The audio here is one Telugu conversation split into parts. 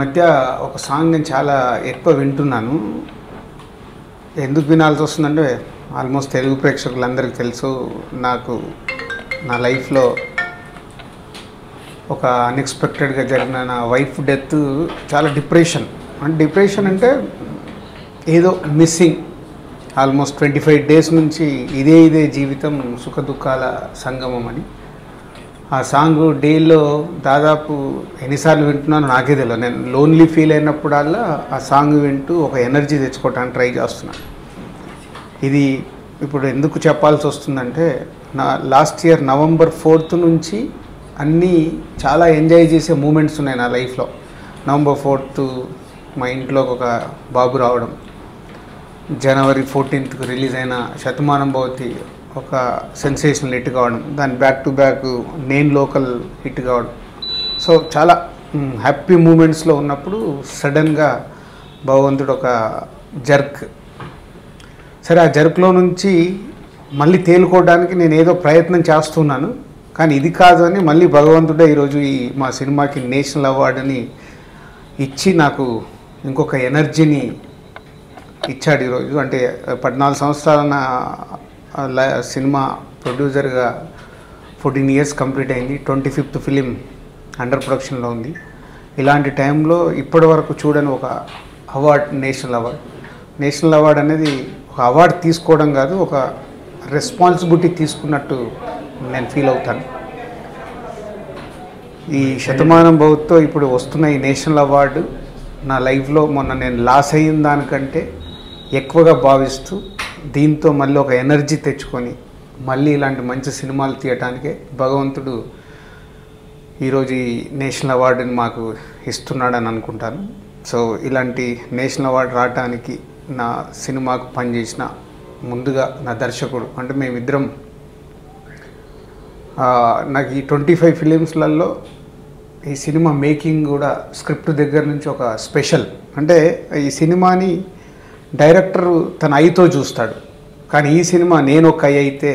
మధ్య ఒక సాంగ్ నేను చాలా ఎక్కువ వింటున్నాను. ఎందుకు వినాల్సి వస్తుందంటే ఆల్మోస్ట్ తెలుగు ప్రేక్షకులందరికీ తెలుసు నాకు నా లైఫ్లో ఒక అన్ఎక్స్పెక్టెడ్గా జరిగిన నా వైఫ్ డెత్ చాలా డిప్రెషన్. అంటే డిప్రెషన్ అంటే ఏదో missing. Almost twenty five days నుంచి ఇదే ఇదే జీవితం సుఖ దుఃఖాల సంగమం అని. ఆ సాంగ్ డేలో దాదాపు ఎన్నిసార్లు వింటున్నానో నాకే తెలియదు నేను లోన్లీ ఫీల్ అయినప్పుడల్లా ఆ సాంగ్ వింటూ ఒక ఎనర్జీ తెచ్చుకోవటానికి ట్రై చేస్తున్నాను ఇది ఇప్పుడు ఎందుకు చెప్పాల్సి వస్తుందంటే నా లాస్ట్ ఇయర్ నవంబర్ ఫోర్త్ నుంచి అన్నీ చాలా ఎంజాయ్ చేసే మూమెంట్స్ ఉన్నాయి నా లైఫ్లో. నవంబర్ ఫోర్త్ మా ఇంట్లోకి ఒక బాబు రావడం జనవరి ఫోర్టీన్త్కు రిలీజ్ అయిన శతమానం భవతి ఒక సెన్సేషనల్ హిట్ కావడం దాని బ్యాక్ టు బ్యాక్ నేను లోకల్ హిట్ కావడం. సో చాలా హ్యాపీ మూమెంట్స్లో ఉన్నప్పుడు సడన్గా భగవంతుడు ఒక జర్క్ సరే ఆ జర్క్లో నుంచి మళ్ళీ తేలుకోవడానికి నేను ఏదో ప్రయత్నం చేస్తున్నాను కానీ ఇది కాదు అని మళ్ళీ భగవంతుడే ఈరోజు ఈ మా సినిమాకి నేషనల్ అవార్డుని ఇచ్చి నాకు ఇంకొక ఎనర్జీని ఇచ్చాడు ఈరోజు. అంటే పద్నాలుగు సంవత్సరాల సినిమా ప్రొడ్యూసర్గా ఫోర్టీన్ ఇయర్స్ కంప్లీట్ అయింది. ట్వంటీ ఫిఫ్త్ ఫిలిం అండర్ ప్రొడక్షన్లో ఉంది. ఇలాంటి టైంలో ఇప్పటి వరకు చూడని ఒక award national award. National award అనేది ఒక అవార్డు తీసుకోవడం కాదు ఒక రెస్పాన్సిబిలిటీ తీసుకున్నట్టు నేను ఫీల్ అవుతాను. ఈ శతమానం భౌత్తో ఇప్పుడు వస్తున్న ఈ నేషనల్ అవార్డు నా లైఫ్లో మొన్న నేను లాస్ అయిన దానికంటే ఎక్కువగా భావిస్తూ దీంతో మళ్ళీ ఒక ఎనర్జీ తెచ్చుకొని మళ్ళీ ఇలాంటి మంచి సినిమాలు తీయటానికే భగవంతుడు ఈరోజు ఈ నేషనల్ అవార్డుని మాకు ఇస్తున్నాడని అనుకుంటాను. సో ఇలాంటి నేషనల్ అవార్డు రావడానికి నా సినిమాకు పనిచేసిన ముందుగా నా దర్శకుడు అంటే మేమిద్దరం నాకు ఈ ట్వంటీ ఫైవ్ ఫిలిమ్స్లలో ఈ సినిమా మేకింగ్ కూడా స్క్రిప్ట్ దగ్గర నుంచి ఒక స్పెషల్. అంటే ఈ సినిమాని డైరెక్టర్ తన ఐతో చూస్తాడు. కానీ ఈ సినిమా నేను ఒక ఐ అయితే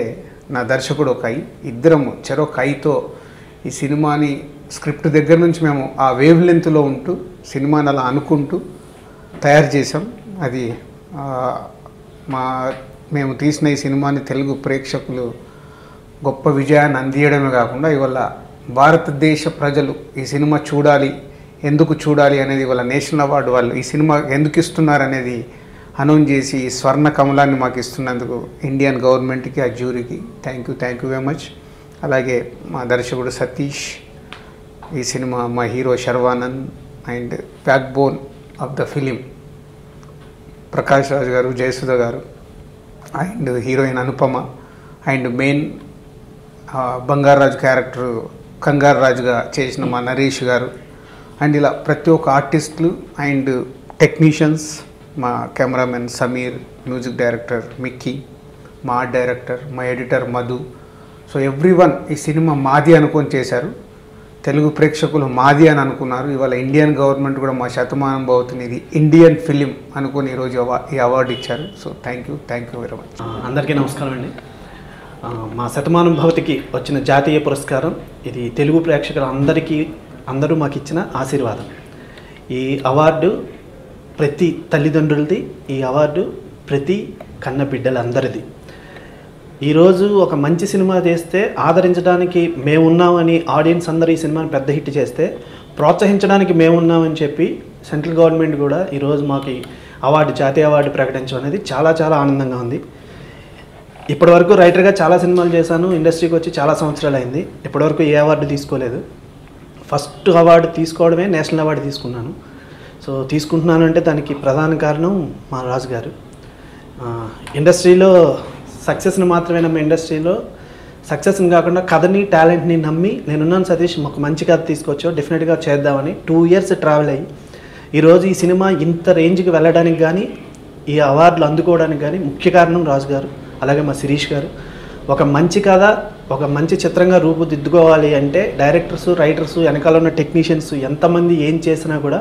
నా దర్శకుడు ఒక ఐ ఇద్దరము చెరొక ఐతో ఈ సినిమాని స్క్రిప్ట్ దగ్గర నుంచి మేము ఆ వేవ్ లెంత్లో ఉంటూ సినిమాని అలా అనుకుంటూ తయారు చేసాం అది మా మేము తీసిన ఈ సినిమాని తెలుగు ప్రేక్షకులు గొప్ప విజయాన్ని అందియడమే కాకుండా ఇవాళ భారతదేశ ప్రజలు ఈ సినిమా చూడాలి ఎందుకు చూడాలి అనేది ఇవాళ నేషనల్ అవార్డు వాళ్ళు ఈ సినిమా ఎందుకు ఇస్తున్నారు అనేది అనౌన్స్ చేసి స్వర్ణ కమలాన్ని మాకు ఇస్తున్నందుకు ఇండియన్ గవర్నమెంట్కి ఆ జ్యూరీకి thank you thank you very much అలాగే మా దర్శకుడు సతీష్ ఈ సినిమా మా hero Sharwanand and backbone of the film Prakash Raju garu Jayasudha garu and heroine Anupama and main Bangaraju character కంగారు రాజుగా చేసిన మా నరేష్ గారు. అండ్ ఇలా ప్రతి ఒక్క ఆర్టిస్టులు అండ్ టెక్నీషియన్స్ మా cameraman Sameer music director Mickey మా ఆర్ట్ డైరెక్టర్ మా editor Madhu. So everyone ఈ సినిమా మాది అనుకొని చేశారు. తెలుగు ప్రేక్షకులు మాది అని అనుకున్నారు. ఇవాళ ఇండియన్ గవర్నమెంట్ కూడా మా శతమానం భవతిని ఇది ఇండియన్ ఫిలిం అనుకుని ఈరోజు ఈ అవార్డు ఇచ్చారు. So thank you thank you very much. అందరికీ నమస్కారం అండి. మా శతమానం భవతికి వచ్చిన జాతీయ పురస్కారం ఇది తెలుగు ప్రేక్షకులందరికీ అందరూ మాకు ఇచ్చిన ఆశీర్వాదం. ఈ అవార్డు ప్రతి తల్లిదండ్రులది ఈ అవార్డు ప్రతి కన్న బిడ్డలందరిది. ఈరోజు ఒక మంచి సినిమా చేస్తే ఆదరించడానికి మేమున్నామని ఆడియన్స్ అందరూ ఈ సినిమాని పెద్ద హిట్ చేస్తే ప్రోత్సహించడానికి మేమున్నామని చెప్పి సెంట్రల్ గవర్నమెంట్ కూడా ఈరోజు మాకు ఈ అవార్డు జాతీయ అవార్డు ప్రకటించడం అనేది చాలా చాలా ఆనందంగా ఉంది. ఇప్పటివరకు రైటర్గా చాలా సినిమాలు చేశాను ఇండస్ట్రీకి వచ్చి చాలా సంవత్సరాలు అయింది. ఇప్పటివరకు ఏ అవార్డు తీసుకోలేదు. ఫస్ట్ అవార్డు తీసుకోవడమే నేషనల్ అవార్డు తీసుకున్నాను. సో తీసుకుంటున్నాను అంటే దానికి ప్రధాన కారణం మా రాజు గారు ఇండస్ట్రీలో సక్సెస్ని మాత్రమే నమ్మే ఇండస్ట్రీలో సక్సెస్ని కాకుండా కథని టాలెంట్ని నమ్మి నేనున్నాను సతీష్ మాకు మంచి కథ తీసుకొచ్చావు డెఫినెట్గా చేద్దామని టూ ఇయర్స్ ట్రావెల్ అయ్యి. ఈరోజు ఈ సినిమా ఇంత రేంజ్కి వెళ్ళడానికి కానీ ఈ అవార్డులు అందుకోవడానికి కానీ ముఖ్య కారణం రాజు గారు అలాగే మా శిరీష్ గారు. ఒక మంచి కథ ఒక మంచి చిత్రంగా రూపుదిద్దుకోవాలి అంటే డైరెక్టర్స్ రైటర్స్ వెనకాల ఉన్న టెక్నీషియన్స్ ఎంతమంది ఏం చేసినా కూడా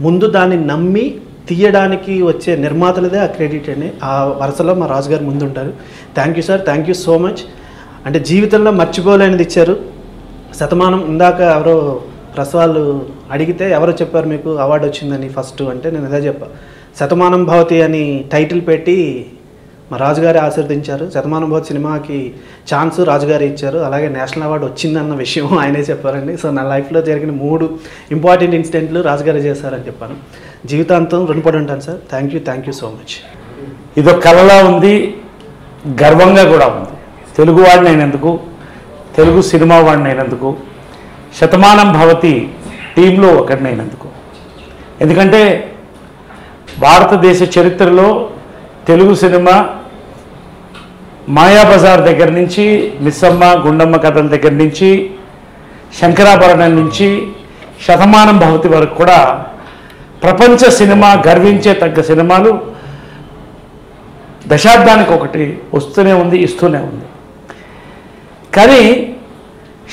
ముందు దాన్ని నమ్మి తీయడానికి వచ్చే నిర్మాతలదే ఆ క్రెడిట్ అండి ఆ వరుసలో మా రాజు ముందుంటారు. ముందు ఉంటారు thank you sir thank you so much అంటే జీవితంలో మర్చిపోలేనిది ఇచ్చారు. శతమానం ఇందాక ఎవరో ప్రసవాళ్ళు అడిగితే ఎవరో చెప్పారు మీకు అవార్డు వచ్చిందని ఫస్ట్ అంటే నేను అదే చెప్పా. శతమానం భవతి అని టైటిల్ పెట్టి రాజుగారే ఆశీర్వదించారు. శతమానుభవ సినిమాకి ఛాన్స్ రాజుగారు ఇచ్చారు. అలాగే నేషనల్ అవార్డు వచ్చిందన్న విషయం ఆయనే చెప్పారండి. సో నా లైఫ్లో జరిగిన మూడు ఇంపార్టెంట్ ఇన్సిడెంట్లు రాజుగారే చేశారని చెప్పాను. జీవితాంతం రుణపడి ఉంటాను sir. Thank you thank you so much. ఇదో కళలా ఉంది గర్వంగా కూడా ఉంది. తెలుగు వాడిని అయినందుకు తెలుగు సినిమా వాడిని అయినందుకు శతమానం భవతి టీంలో ఒకటినైనందుకు ఎందుకంటే భారతదేశ చరిత్రలో తెలుగు సినిమా మాయాబజార్ దగ్గర నుంచి మిస్సమ్మ గుండమ్మ కథల దగ్గర నుంచి శంకరాభరణం నుంచి శతమానం భవతి వరకు కూడా ప్రపంచ సినిమా గర్వించే తగ్గ సినిమాలు దశాబ్దానికి ఒకటి వస్తూనే ఉంది ఇస్తూనే ఉంది. కానీ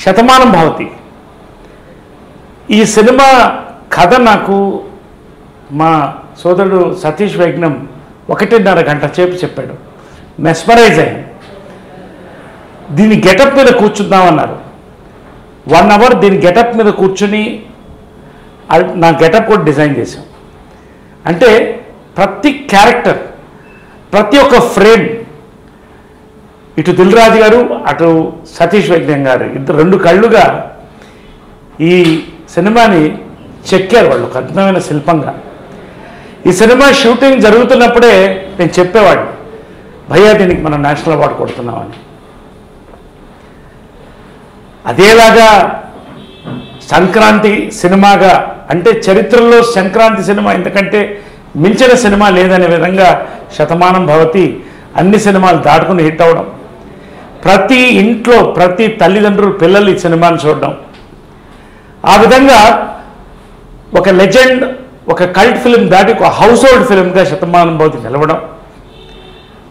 శతమానం భవతి. ఈ సినిమా కథ నాకు మా సోదరుడు సతీష్ వైజ్ఞం ఒకటిన్నర గంట సేపు చెప్పాడు. మెస్మరైజ్ అయింది. దీని గెటప్ మీద కూర్చుందామన్నారు వన్ అవర్ దీని గెటప్ మీద కూర్చుని అది- నా గెటప్ కూడా డిజైన్ చేశాం. అంటే ప్రతి క్యారెక్టర్ ప్రతి ఒక్క ఫ్రేమ్ ఇటు దిల్రాజు గారు అటు సతీష్ వైజ్ఞం గారు ఇద్దరు రెండు కళ్ళుగా ఈ సినిమాని చెక్కారు వాళ్ళు ఒక అద్భుతమైన శిల్పంగా. ఈ సినిమా షూటింగ్ జరుగుతున్నప్పుడే నేను చెప్పేవాడిని భయ్యా దీనికి మనం నేషనల్ అవార్డు కొడుతున్నామని అదేలాగా సంక్రాంతి సినిమాగా అంటే చరిత్రలో సంక్రాంతి సినిమా ఎందుకంటే మించిన సినిమా లేదనే విధంగా శతమానం భవతి అన్ని సినిమాలు దాటుకుని హిట్ అవ్వడం ప్రతి ఇంట్లో ప్రతి తల్లిదండ్రులు పిల్లలు ఈ సినిమాను చూడడం. ఆ విధంగా ఒక లెజెండ్ ఒక కల్ట్ ఫిలిం దాటి ఒక హౌస్ హోల్డ్ ఫిలింగా శతమానం భవతి నిలవడం.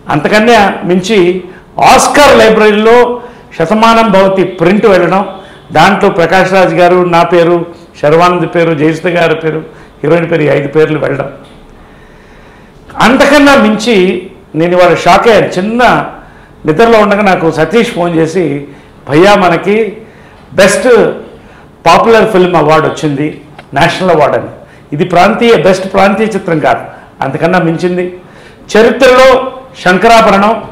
అంతకన్నా మించి ఆస్కార్ లైబ్రరీలో శతమానం భవతి ప్రింట్ వెళ్ళడం. దాంట్లో ప్రకాష్ రాజ్ గారు నా పేరు శర్వానంద్ పేరు జయసుధ గారి పేరు హీరోయిన్ పేరు ఐదు పేర్లు వెళ్ళడం. అంతకన్నా మించి నేను ఇవాళ షాక్ అయ్యాను. చిన్న నిద్రలో ఉండగా నాకు సతీష్ ఫోన్ చేసి భయ్యా మనకి బెస్ట్ పాపులర్ ఫిల్మ్ అవార్డు వచ్చింది నేషనల్ అవార్డు అని. ఇది ప్రాంతీయ బెస్ట్ ప్రాంతీయ చిత్రం కాదు. అంతకన్నా మించింది. చరిత్రలో శంకరాభరణం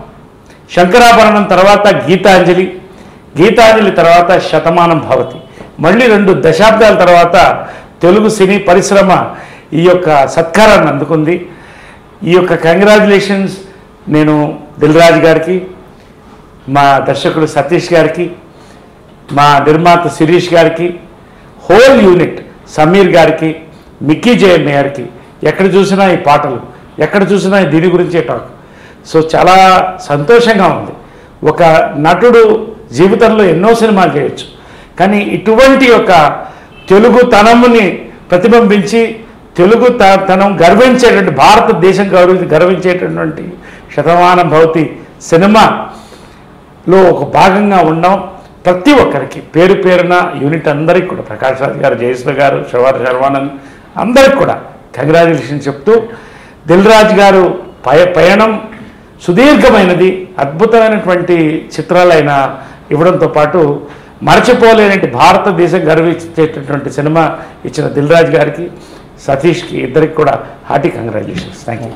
శంకరాభరణం తర్వాత గీతాంజలి గీతాంజలి తర్వాత శతమానం భవతి. మళ్ళీ రెండు దశాబ్దాల తర్వాత తెలుగు సినీ పరిశ్రమ ఈ యొక్క సత్కారాన్ని అందుకుంది. ఈ యొక్క కంగ్రాచులేషన్స్ నేను దిల్రాజు గారికి మా దర్శకుడు సతీష్ గారికి మా నిర్మాత శిరీష్ గారికి హోల్ యూనిట్ సమీర్ గారికి మిక్కీ జయన్ గారికి ఎక్కడ చూసినా ఈ పాటలు ఎక్కడ చూసినా దీని గురించే టాక్ సో చాలా సంతోషంగా ఉంది. ఒక నటుడు జీవితంలో ఎన్నో సినిమాలు చేయొచ్చు. కానీ ఇటువంటి ఒక తెలుగు తనముని ప్రతిబింబించి తెలుగు త- తనం గర్వించేటువంటి భారతదేశం గౌరవ గర్వించేటటువంటి శతమానం భవతి సినిమాలో ఒక భాగంగా ఉన్నాం ప్రతి ఒక్కరికి. పేరు పేరున యూనిట్ అందరికి కూడా. ప్రకాష్ రాజ్ గారు జయశ్వ గారు శివార్ శర్వానంద్ అందరికి కూడా. కంగ్రాచులేషన్ చెప్తూ దిల్ రాజు గారు పయ పయనం సుదీర్ఘమైనది అద్భుతమైనటువంటి చిత్రాలైన ఇవ్వడంతో పాటు మరచిపోలేనటువంటి భారతదేశం గర్వించేటటువంటి సినిమా ఇచ్చిన దిల్ రాజు గారికి సతీష్కి ఇద్దరికి కూడా హార్టీ కంగ్రాచులేషన్స్. Thank you